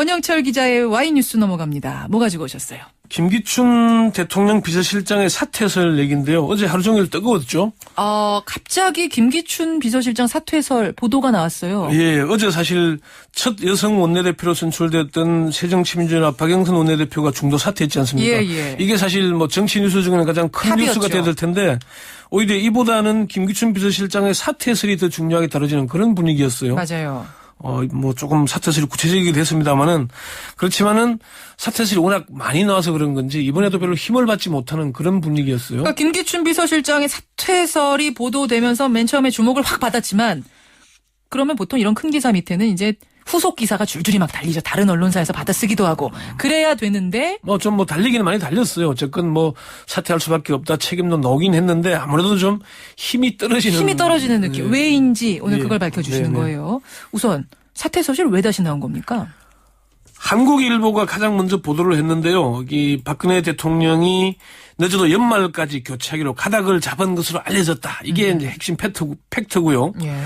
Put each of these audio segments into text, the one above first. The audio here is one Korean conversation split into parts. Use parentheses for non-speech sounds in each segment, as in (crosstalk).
권영철 기자의 와이뉴스 넘어갑니다. 뭐 가지고 오셨어요? 김기춘 대통령 비서실장의 사퇴설 얘기인데요. 어제 하루 종일 뜨거웠죠. 어, 갑자기 김기춘 비서실장 사퇴설 보도가 나왔어요. 예, 어제 사실 첫 여성 원내대표로 선출됐던 새정치민주연합 박영선 원내대표가 중도 사퇴했지 않습니까? 예, 예. 이게 사실 뭐 정치 뉴스 중에는 가장 큰 탑이었죠. 뉴스가 돼야 될 텐데 오히려 이보다는 김기춘 비서실장의 사퇴설이 더 중요하게 다뤄지는 그런 분위기였어요. 맞아요. 어, 뭐 조금 사퇴설이 구체적이게 됐습니다만은 그렇지만은 사퇴설이 워낙 많이 나와서 그런 건지 이번에도 별로 힘을 받지 못하는 그런 분위기였어요. 그러니까 김기춘 비서실장의 사퇴설이 보도되면서 맨 처음에 주목을 확 받았지만 그러면 보통 이런 큰 기사 밑에는 이제 후속 기사가 줄줄이 막 달리죠. 다른 언론사에서 받아쓰기도 하고 그래야 되는데 뭐 좀 뭐 달리기는 많이 달렸어요. 어쨌건 뭐 사퇴할 수밖에 없다 책임도 나오긴 했는데 아무래도 좀 힘이 떨어지는 힘이 떨어지는 느낌. 예. 왜인지 오늘 예. 그걸 밝혀주시는 네, 네. 거예요. 우선 사퇴 소실 왜 다시 나온 겁니까? 한국일보가 가장 먼저 보도를 했는데요. 이 박근혜 대통령이 늦어도 연말까지 교체하기로 가닥을 잡은 것으로 알려졌다. 이게 음. 이제 핵심 팩트, 팩트고요. 예.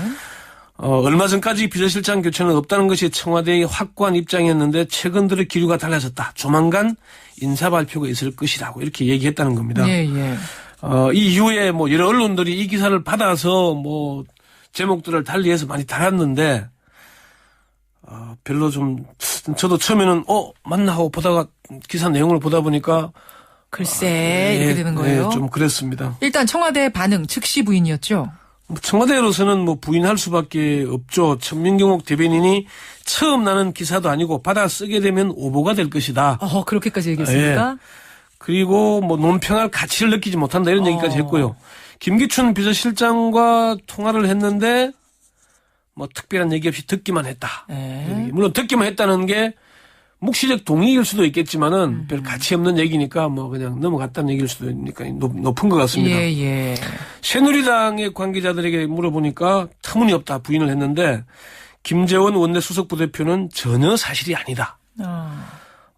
어, 얼마 전까지 비서실장 교체는 없다는 것이 청와대의 확고한 입장이었는데 최근 들어 기류가 달라졌다. 조만간 인사 발표가 있을 것이라고 이렇게 얘기했다는 겁니다. 예, 예. 어, 이 이후에 뭐 여러 언론들이 이 기사를 받아서 뭐 제목들을 달리해서 많이 달았는데 어, 별로 좀 저도 처음에는 어 맞나 하고 보다가 기사 내용을 보다 보니까 글쎄 이렇게 예, 되는 거예요. 예, 좀 그랬습니다. 일단 청와대 반응 즉시 부인이었죠. 뭐 청와대로서는 뭐 부인할 수밖에 없죠. 천민경옥 대변인이 처음 나는 기사도 아니고 받아 쓰게 되면 오보가 될 것이다. 어 그렇게까지 얘기했습니까? 그리고 뭐 논평할 가치를 느끼지 못한다 이런 어. 얘기까지 했고요. 김기춘 비서실장과 통화를 했는데 뭐 특별한 얘기 없이 듣기만 했다. 네. 물론 듣기만 했다는 게 묵시적 동의일 수도 있겠지만은 음. 별 가치 없는 얘기니까 뭐 그냥 넘어갔다는 얘기일 수도 있으니까 높, 높은 것 같습니다. 예, 예. 새누리당의 관계자들에게 물어보니까 터무니없다 부인을 했는데 김재원 원내 수석 부대표는 전혀 사실이 아니다. 어.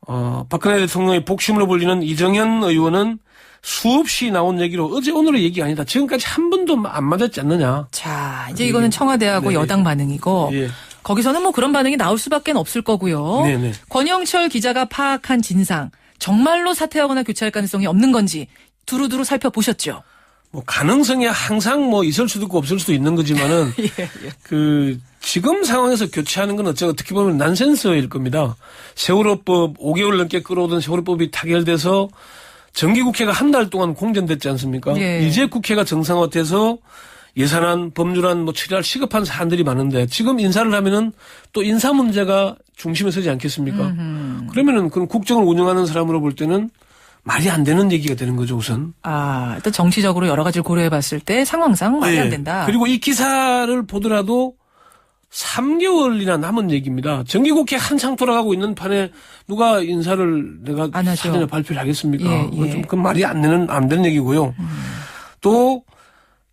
어, 박근혜 대통령의 복심으로 불리는 이정현 의원은 수없이 나온 얘기로 어제 오늘의 얘기 아니다. 지금까지 한 번도 안 맞았지 않느냐. 자, 이제 이거는 청와대하고 네. 여당 반응이고 예. 거기서는 뭐 그런 반응이 나올 수밖에 없을 거고요. 네네. 권영철 기자가 파악한 진상 정말로 사퇴하거나 교체할 가능성이 없는 건지 두루두루 살펴보셨죠. 뭐 가능성이 항상 뭐 있을 수도 있고 없을 수도 있는 거지만은 (laughs) 예, 예. 그 지금 상황에서 교체하는 건 어째 어떻게 보면 난센스일 겁니다. 세월호법 5개월 넘게 끌어오던 세월호법이 타결돼서 정기국회가 한 달 동안 공전됐지 않습니까? 예. 이제 국회가 정상화돼서 예산안, 법률안 뭐 처리할 시급한 사안들이 많은데 지금 인사를 하면은 또 인사 문제가 중심에 서지 않겠습니까? 그러면은 그럼 국정을 운영하는 사람으로 볼 때는 말이 안 되는 얘기가 되는 거죠, 우선. 아, 일단 정치적으로 여러 가지를 고려해 봤을 때 상황상 말이 안 예. 된다. 그리고 이 기사를 보더라도 3개월이나 남은 얘기입니다. 정기국회 한창 돌아가고 있는 판에 누가 인사를 내가 안. 사전에 발표를 하겠습니까? 예, 그건 예. 좀 그 말이 안 되는 안 되는 얘기고요. 또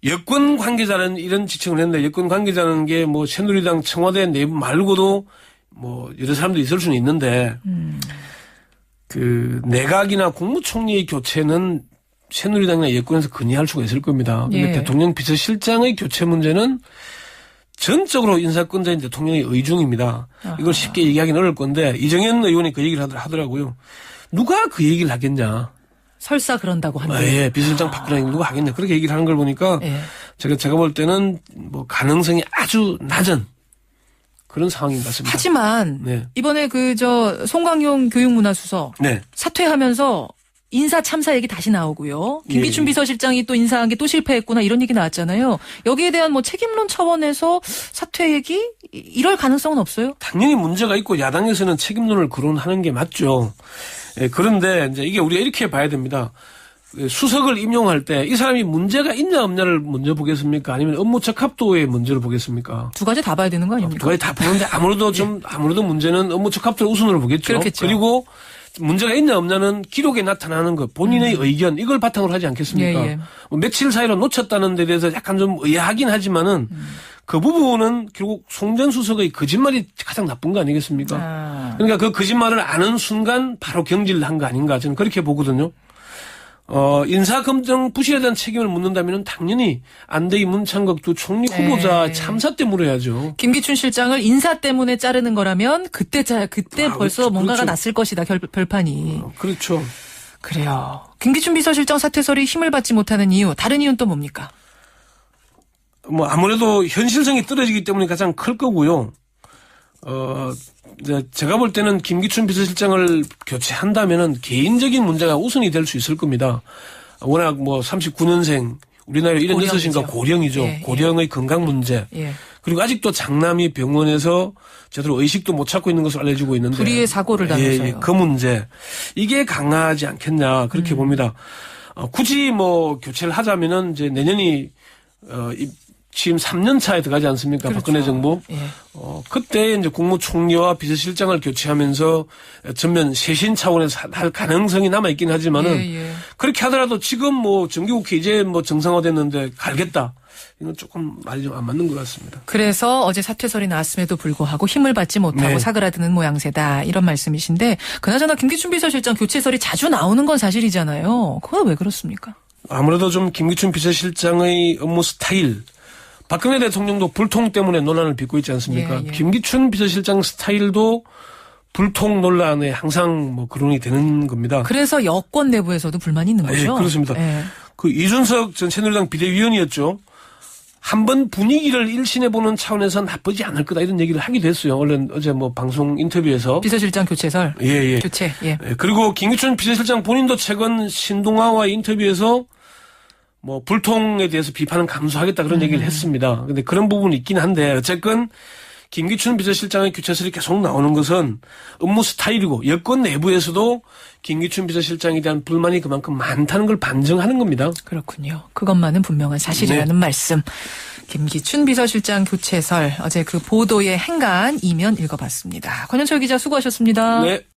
여권 관계자는 이런 지칭을 했는데 여권 관계자는 게 뭐 새누리당 청와대 내부 말고도 뭐 여러 사람도 있을 수는 있는데 그 내각이나 국무총리의 교체는 새누리당이나 여권에서 건의할 수가 있을 겁니다. 근데 예. 대통령 비서실장의 교체 문제는 전적으로 인사권자인 대통령의 의중입니다. 이걸 쉽게 얘기하기는 어려울 건데 이정현 의원이 그 얘기를 하더- 하더라고요. 누가 그 얘기를 하겠냐. 설사 그런다고 아, 한데. 예, 비서실장 바꾸라니 누가 하겠냐. 그렇게 얘기를 하는 걸 보니까 예. 제가 제가 볼 때는 뭐 가능성이 아주 낮은 그런 상황인 것 같습니다. 하지만 네. 이번에 그 저 송광용 교육문화수석 네. 사퇴하면서 인사 참사 얘기 다시 나오고요. 김기춘 예. 비서실장이 또 인사한 게 또 실패했구나 이런 얘기 나왔잖아요. 여기에 대한 뭐 책임론 차원에서 사퇴 얘기 이- 이럴 가능성은 없어요? 당연히 문제가 있고 야당에서는 책임론을 거론하는 게 맞죠. 예, 그런데 이제 이게 우리가 이렇게 봐야 됩니다. 예, 수석을 임용할 때 이 사람이 문제가 있냐 없냐를 먼저 보겠습니까? 아니면 업무 적합도의 문제를 보겠습니까? 두 가지 다 봐야 되는 거 아닙니까? 두 가지 다 보는데 아무래도 좀 아무래도 문제는 업무 적합도를 우선으로 보겠죠. 그렇겠죠. 리고 문제가 있냐 없냐는 기록에 나타나는 것 본인의 의견 이걸 바탕으로 하지 않겠습니까? 음. 예, 예. 뭐 며칠 사이로 놓쳤다는 데 대해서 약간 좀 의아하긴 하지만은 음. 그 부분은 결국 송전 수석의 거짓말이 가장 나쁜 거 아니겠습니까? 아. 그러니까 그 거짓말을 아는 순간 바로 경질을 한 거 아닌가 저는 그렇게 보거든요. 어, 인사검증 부실에 대한 책임을 묻는다면 당연히 안대희 문창극 두 총리 네. 후보자 참사 때 물어야죠. 김기춘 실장을 인사 때문에 자르는 거라면 그때 자 그때 아, 벌써 그렇죠. 뭔가가 그렇죠. 났을 것이다 결, 별판이. 어, 그렇죠. 그래요. 김기춘 비서실장 사퇴설이 힘을 받지 못하는 이유 다른 이유는 또 뭡니까? 뭐 아무래도 현실성이 떨어지기 때문에 가장 클 거고요. 어, 이 제 제가 볼 때는 김기춘 비서실장을 교체한다면은 개인적인 문제가 우선이 될 수 있을 겁니다. 워낙 뭐 39년생 우리나라 76인가 고령이죠. 고령이죠. 예, 예. 고령의 건강 문제. 예. 그리고 아직도 장남이 병원에서 제대로 의식도 못 찾고 있는 것으로 알려지고 있는데 불의의 사고를 예, 예, 당해서요. 그 문제 이게 강하지 않겠냐 그렇게 음. 봅니다. 어, 굳이 뭐 교체를 하자면은 이제 내년이 어, 이, 지금 3년 차에 들어가지 않습니까? 그렇죠. 박근혜 정부. 예. 어, 그때 이제 국무총리와 비서실장을 교체하면서 전면 쇄신 차원에서 하- 할 가능성이 남아 있긴 하지만은 예, 예. 그렇게 하더라도 지금 뭐 정기국회 이제 뭐 정상화됐는데 갈겠다. 이건 조금 말이 좀 안 맞는 것 같습니다. 그래서 어제 사퇴설이 나왔음에도 불구하고 힘을 받지 못하고 네. 사그라드는 모양새다 이런 말씀이신데 그나저나 김기춘 비서실장 교체설이 자주 나오는 건 사실이잖아요. 그건 왜 그렇습니까? 아무래도 좀 김기춘 비서실장의 업무 스타일, 박근혜 대통령도 불통 때문에 논란을 빚고 있지 않습니까? 예, 예. 김기춘 비서실장 스타일도 불통 논란에 항상 뭐 거론이 되는 겁니다. 그래서 여권 내부에서도 불만이 있는 예, 거죠. 그렇습니다. 예. 그 이준석 전 새누리당 비대위원이었죠. 한 번 분위기를 일신해보는 차원에서 나쁘지 않을 거다 이런 얘기를 하기도 했어요. 얼른 어제 뭐 방송 인터뷰에서. 비서실장 교체설 예, 예. 교체. 예. 예, 그리고 김기춘 비서실장 본인도 최근 신동아와 인터뷰에서 뭐 불통에 대해서 비판은 감수하겠다 그런 얘기를 했습니다. 근데 그런 부분이 있긴 한데 어쨌건 김기춘 비서실장의 교체설이 계속 나오는 것은 업무 스타일이고 여권 내부에서도 김기춘 비서실장에 대한 불만이 그만큼 많다는 걸 반증하는 겁니다. 그렇군요. 그것만은 분명한 사실이라는 네. 말씀. 김기춘 비서실장 교체설 어제 그 보도의 행간 이면 읽어봤습니다. 권현철 기자 수고하셨습니다. 네.